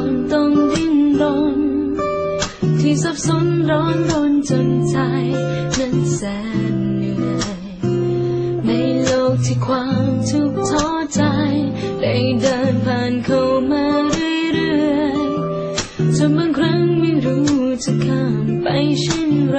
คนต้องดิ้นรน ที่สับสนร้อนรนจนใจนั้นแสนเหนื่อย ในโลกที่ความทุกข์ท้อใจ ได้เดินผ่านเข้ามาเรื่อยๆจนบางครั้งไม่รู้จะข้ามไปเช่นไร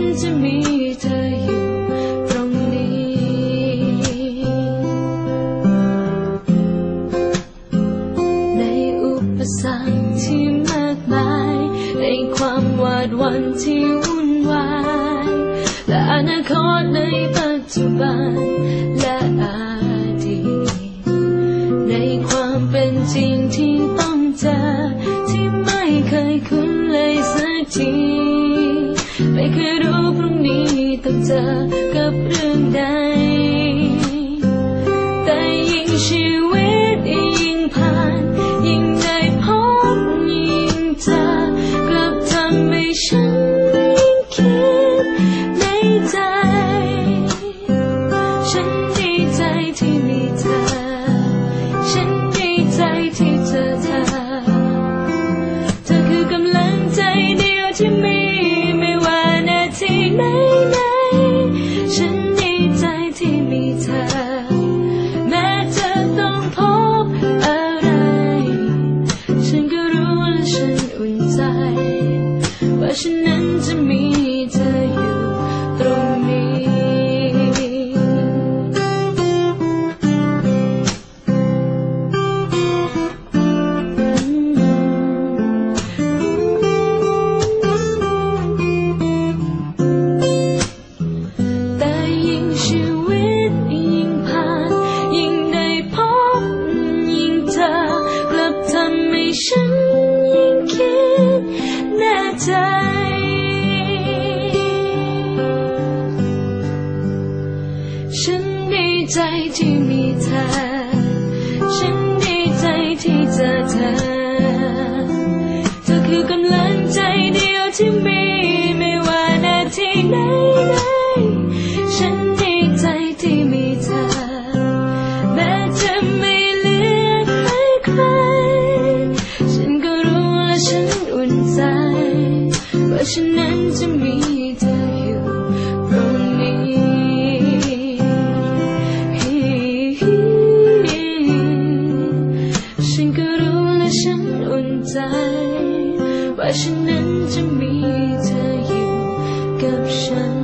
ปสรรคที่มากมาย ในความหวาดวันที่วุ่นวาย และอนาคตในปัจจุบัน และอดีตในความเป็นจริงที่ต้องเจอที่ไม่เคยคุ้นเลยสักที ไม่เคยรู้พรุ่งนี้ต้องเจอกับเรื่องใด แต่ยิ่งชีวิต ว่าฉันนั้นจะมีเธออยู่ตรงนี้ แต่ยิ่งชีวิตยิ่งผ่าน ยิ่งได้พบยิ่งเจอกลับทำให้ฉัน ฉันดีใจที่มีเธอ ฉันดีใจที่เจอเธอ ฉันอุ่นใจ ว่าฉันนั้นจะมีเธออยู่กับฉัน